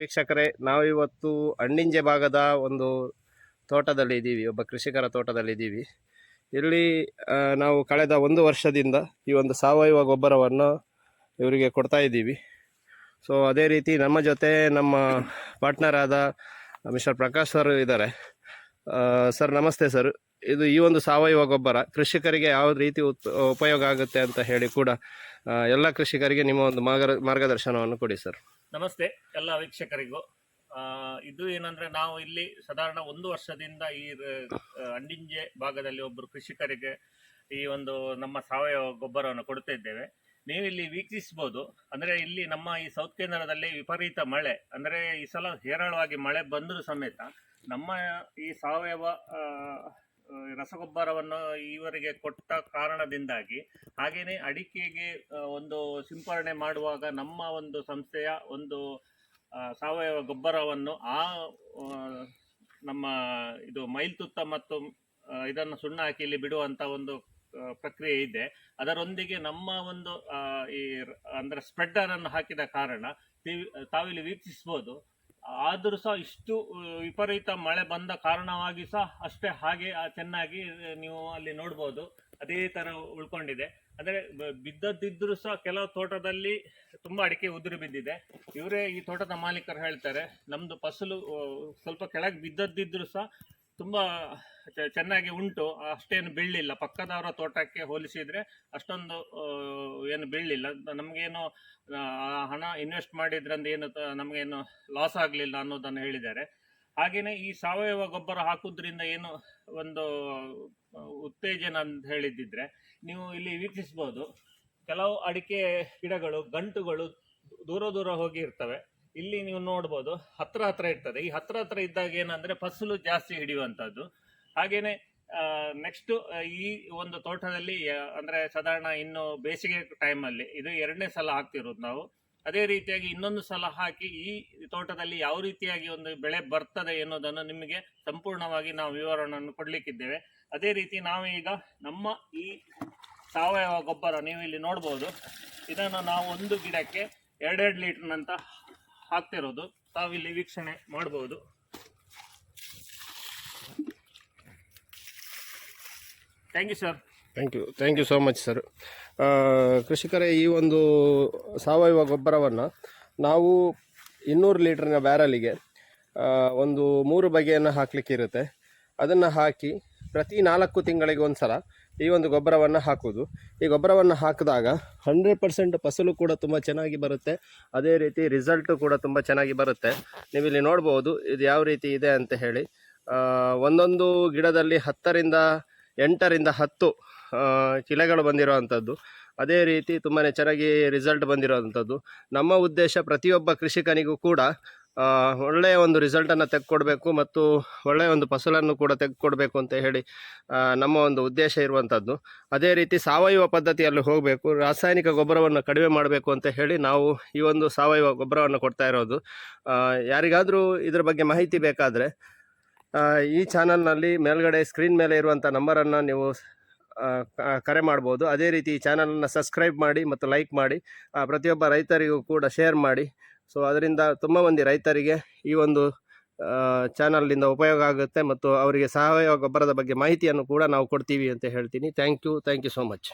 ವೀಕ್ಷಕರೇ ನಾವಿವತ್ತು ಅಣ್ಣಿಂಜೆ ಭಾಗದ ಒಂದು ತೋಟದಲ್ಲಿ ಇದ್ದೀವಿ, ಒಬ್ಬ ಕೃಷಿಕರ ತೋಟದಲ್ಲಿ ಇದ್ದೀವಿ. ಇಲ್ಲಿ ನಾವು ಕಳೆದ ಒಂದು ವರ್ಷದಿಂದ ಈ ಒಂದು ಸಾವಯವ ಗೊಬ್ಬರವನ್ನು ಇವರಿಗೆ ಕೊಡ್ತಾ ಇದ್ದೀವಿ. ಸೊ ಅದೇ ರೀತಿ ನಮ್ಮ ಜೊತೆ ನಮ್ಮ ಪಾರ್ಟ್ನರ್ ಆದ ಮಿಸ್ಟರ್ ಪ್ರಕಾಶ್ ಸರ್ ಇದ್ದಾರೆ. ಸರ್ ನಮಸ್ತೆ ಸರ್. ಇದು ಈ ಒಂದು ಸಾವಯವ ಗೊಬ್ಬರ ಕೃಷಿಕರಿಗೆ ಯಾವ ರೀತಿ ಉತ್, ಉಪಯೋಗ ಆಗುತ್ತೆ ಅಂತ ಹೇಳಿ ಕೂಡ ಎಲ್ಲ ಕೃಷಿಕರಿಗೆ ನಿಮ್ಮ ಒಂದು ಮಾರ್ಗ, ಮಾರ್ಗದರ್ಶನವನ್ನು ಕೊಡಿ ಸರ್. ನಮಸ್ತೆ, ಎಲ್ಲ ವೀಕ್ಷಕರಿಗೂ. ಇದು ಏನಂದ್ರೆ ನಾವು ಇಲ್ಲಿ ಸಾಧಾರಣ ಒಂದು ವರ್ಷದಿಂದ ಈ ಅಂಡಿಂಜೆ ಭಾಗದಲ್ಲಿ ಒಬ್ಬರು ಕೃಷಿಕರಿಗೆ ಈ ಒಂದು ನಮ್ಮ ಸಾವಯವ ಗೊಬ್ಬರವನ್ನು ಕೊಡ್ತಾ ಇದ್ದೇವೆ ನೀವು ಇಲ್ಲಿ ವೀಕ್ಷಿಸಬಹುದು ಅಂದ್ರೆ ಇಲ್ಲಿ ನಮ್ಮ ಈ ಸೌತ್ ಕೇಂದ್ರದಲ್ಲಿ ವಿಪರೀತ ಮಳೆ. ಅಂದ್ರೆ ಈ ಸಲ ಹೇರಳವಾಗಿ ಮಳೆ ಬಂದರೂ ಸಮೇತ ನಮ್ಮ ಈ ಸಾವಯವ ರಸಗೊಬ್ಬರವನ್ನು ಇವರಿಗೆ ಕೊಟ್ಟ ಕಾರಣದಿಂದಾಗಿ ಹಾಗೆಯೇ ಅಡಿಕೆಗೆ ಒಂದು ಸಿಂಪರಣೆ ಮಾಡುವಾಗ ನಮ್ಮ ಒಂದು ಸಂಸ್ಥೆಯ ಒಂದು ಸಾವಯವ ಗೊಬ್ಬರವನ್ನು ಆ ನಮ್ಮ ಇದು ಮೈಲ್ತುತ್ತ ಮತ್ತು ಇದನ್ನು ಸುಣ್ಣ ಹಾಕಿ ಇಲ್ಲಿ ಬಿಡುವಂತ ಒಂದು ಪ್ರಕ್ರಿಯೆ ಇದೆ. ಅದರೊಂದಿಗೆ ನಮ್ಮ ಒಂದು ಈ, ಅಂದರೆ ಅಂದ್ರೆ ಸ್ಪ್ರೆಡ್ಡರ್ ಅನ್ನು ಹಾಕಿದ ಕಾರಣ ತೀವ್- ತಾವಿಲ್ಲಿ ವೀಕ್ಷಿಸಬಹುದು ಆದರೂ ಸಹ ಇಷ್ಟು ವಿಪರೀತ ಮಳೆ ಬಂದ ಕಾರಣವಾಗಿ ಸಹ ಅಷ್ಟೇ ಹಾಗೆ ಚೆನ್ನಾಗಿ ನೀವು ಅಲ್ಲಿ ನೋಡ್ಬೋದು. ಅದೇ ಥರ ಉಳ್ಕೊಂಡಿದೆ. ಅಂದರೆ ಬಿದ್ದದ್ದಿದ್ದರೂ ಸಹ ಕೆಲವು ತೋಟದಲ್ಲಿ ತುಂಬ ಅಡಿಕೆ ಉದುರಿ ಬಿದ್ದಿದೆ. ಇವರೇ ಈ ತೋಟದ ಮಾಲೀಕರು ಹೇಳ್ತಾರೆ ನಮ್ಮದು ಫಸಲು ಸ್ವಲ್ಪ ಕೆಳಗೆ ಬಿದ್ದದ್ದಿದ್ದರೂ ಸಹ ತುಂಬಾ ಚೆನ್ನಾಗಿ ಉಂಟು. ಅಷ್ಟೇನು ಬೀಳಲಿಲ್ಲ. ಪಕ್ಕದವರ ತೋಟಕ್ಕೆ ಹೋಲಿಸಿದರೆ ಅಷ್ಟೊಂದು ಏನು ಬೀಳಲಿಲ್ಲ. ನಮಗೇನು ಆ, ಹಣ ಇನ್ವೆಸ್ಟ್ ಮಾಡಿದ್ರಿಂದ ಏನು ನಮಗೇನು ಲಾಸ್ ಆಗಲಿಲ್ಲ ಅನ್ನೋದನ್ನು ಹೇಳಿದ್ದಾರೆ. ಹಾಗೆಯೇ ಈ ಸಾವಯವ ಗೊಬ್ಬರ ಹಾಕೋದ್ರಿಂದ ಏನು ಒಂದು ಉತ್ತೇಜನ ಅಂತ ಹೇಳಿದ್ದಿದ್ರೆ ನೀವು ಇಲ್ಲಿ ವೀಕ್ಷಿಸ್ಬೋದು. ಕೆಲವು ಅಡಿಕೆ ಗಿಡಗಳು ಗಂಟುಗಳು ದೂರ ದೂರ ಹೋಗಿ ಇರ್ತವೆ. ಇಲ್ಲಿ ನೀವು ನೋಡ್ಬೋದು ಹತ್ರ ಹತ್ರ ಇರ್ತದೆ. ಈ ಹತ್ರ ಹತ್ರ ಇದ್ದಾಗ ಏನಂದ್ರೆ ಫಸಲು ಜಾಸ್ತಿ ಹಿಡಿಯುವಂತದ್ದು ಹಾಗೇನೆ ನೆಕ್ಸ್ಟ್ ಈ ಒಂದು ತೋಟದಲ್ಲಿ ಅಂದ್ರೆ ಸಾಧಾರಣ ಇನ್ನು ಬೇಸಿಗೆ ಟೈಮಲ್ಲಿ ಇದು ಎರಡನೇ ಸಲ ಹಾಕ್ತಿರೋದು ನಾವು. ಅದೇ ರೀತಿಯಾಗಿ ಇನ್ನೊಂದು ಸಲ ಹಾಕಿ ಈ ತೋಟದಲ್ಲಿ ಯಾವ ರೀತಿಯಾಗಿ ಒಂದು ಬೆಳೆ ಬರ್ತದೆ ಎನ್ನುವುದನ್ನು ನಿಮಗೆ ಸಂಪೂರ್ಣವಾಗಿ ನಾವು ವಿವರಣೆಯನ್ನು ಕೊಡ್ಲಿಕ್ಕಿದ್ದೇವೆ. ಅದೇ ರೀತಿ ನಾವು ಈಗ ನಮ್ಮ ಈ ಸಾವಯವ ಗೊಬ್ಬರ ನೀವು ಇಲ್ಲಿ ನೋಡ್ಬೋದು. ಇದನ್ನು ನಾವು ಒಂದು ಗಿಡಕ್ಕೆ ಎರಡೆರಡು ಲೀಟರ್ನಂತ ಹಾಕ್ತಿರೋದು ತಾವಿಲ್ಲಿ ವೀಕ್ಷಣೆ ಮಾಡಬಹುದು thank you sir thank you thank you so much sir ಕೃಷಿಕರೇ, ಈ ಒಂದು ಸಾವಯವ ಗೊಬ್ಬರವನ್ನು ನಾವು ಇನ್ನೂರು ಲೀಟ್ರಿನ ಬ್ಯಾರಲಿಗೆ ಒಂದು ಮೂರು ಬಗೆಯನ್ನು ಹಾಕಲಿಕ್ಕಿರುತ್ತೆ. ಅದನ್ನು ಹಾಕಿ ಪ್ರತಿ ನಾಲ್ಕು ತಿಂಗಳಿಗೆ ಒಂದು ಸಲ ಈ ಒಂದು ಗೊಬ್ಬರವನ್ನು ಹಾಕೋದು ಈ ಗೊಬ್ಬರವನ್ನು ಹಾಕಿದಾಗ ಹಂಡ್ರೆಡ್ ಪರ್ಸೆಂಟ್ ಫಸಲು ಕೂಡ ತುಂಬ ಚೆನ್ನಾಗಿ ಬರುತ್ತೆ. ಅದೇ ರೀತಿ ರಿಸಲ್ಟು ಕೂಡ ತುಂಬ ಚೆನ್ನಾಗಿ ಬರುತ್ತೆ. ನೀವು ಇಲ್ಲಿ ನೋಡ್ಬೋದು ಇದು ಯಾವ ರೀತಿ ಇದೆ ಅಂತ ಹೇಳಿ. ಒಂದೊಂದು ಗಿಡದಲ್ಲಿ ಹತ್ತರಿಂದ ಎಂಟರಿಂದ ಹತ್ತು ಕಿಲೆಗಳು ಬಂದಿರುವಂಥದ್ದು ಅದೇ ರೀತಿ ತುಂಬಾ ಚೆನ್ನಾಗಿ ರಿಸಲ್ಟ್ ಬಂದಿರೋವಂಥದ್ದು ನಮ್ಮ ಉದ್ದೇಶ ಪ್ರತಿಯೊಬ್ಬ ಕೃಷಿಕನಿಗೂ ಕೂಡ ಒಳ್ಳೆಯ ಒಂದು ರಿಸಲ್ಟನ್ನು ತೆಗೆದುಕೊಡ್ಬೇಕು ಮತ್ತು ಒಳ್ಳೆಯ ಒಂದು ಫಸಲನ್ನು ಕೂಡ ತೆಗೆದುಕೊಡ್ಬೇಕು ಅಂತ ಹೇಳಿ ನಮ್ಮ ಒಂದು ಉದ್ದೇಶ ಇರುವಂಥದ್ದು ಅದೇ ರೀತಿ ಸಾವಯವ ಪದ್ಧತಿಯಲ್ಲಿ ಹೋಗಬೇಕು, ರಾಸಾಯನಿಕ ಗೊಬ್ಬರವನ್ನು ಕಡಿಮೆ ಮಾಡಬೇಕು ಅಂತ ಹೇಳಿ ನಾವು ಈ ಒಂದು ಸಾವಯವ ಗೊಬ್ಬರವನ್ನು ಕೊಡ್ತಾ ಇರೋದು. ಯಾರಿಗಾದರೂ ಇದ್ರ ಬಗ್ಗೆ ಮಾಹಿತಿ ಬೇಕಾದರೆ ಈ ಚಾನಲ್ನಲ್ಲಿ ಮೇಲ್ಗಡೆ ಸ್ಕ್ರೀನ್ ಮೇಲೆ ಇರುವಂಥ ನಂಬರನ್ನು ನೀವು ಕರೆ ಮಾಡ್ಬೋದು. ಅದೇ ರೀತಿ ಈ ಚಾನಲನ್ನು ಸಬ್ಸ್ಕ್ರೈಬ್ ಮಾಡಿ ಮತ್ತು ಲೈಕ್ ಮಾಡಿ ಪ್ರತಿಯೊಬ್ಬ ರೈತರಿಗೂ ಕೂಡ ಶೇರ್ ಮಾಡಿ ಸೊ ಅದರಿಂದ ತುಂಬ ಮಂದಿ ರೈತರಿಗೆ ಈ ಒಂದು ಚಾನಲ್ನಿಂದ ಉಪಯೋಗ ಆಗುತ್ತೆ ಮತ್ತು ಅವರಿಗೆ ಸಾವಯವ ಗೊಬ್ಬರದ ಬಗ್ಗೆ ಮಾಹಿತಿಯನ್ನು ಕೂಡ ನಾವು ಕೊಡ್ತೀವಿ ಅಂತ ಹೇಳ್ತೀನಿ. Thank you thank you so much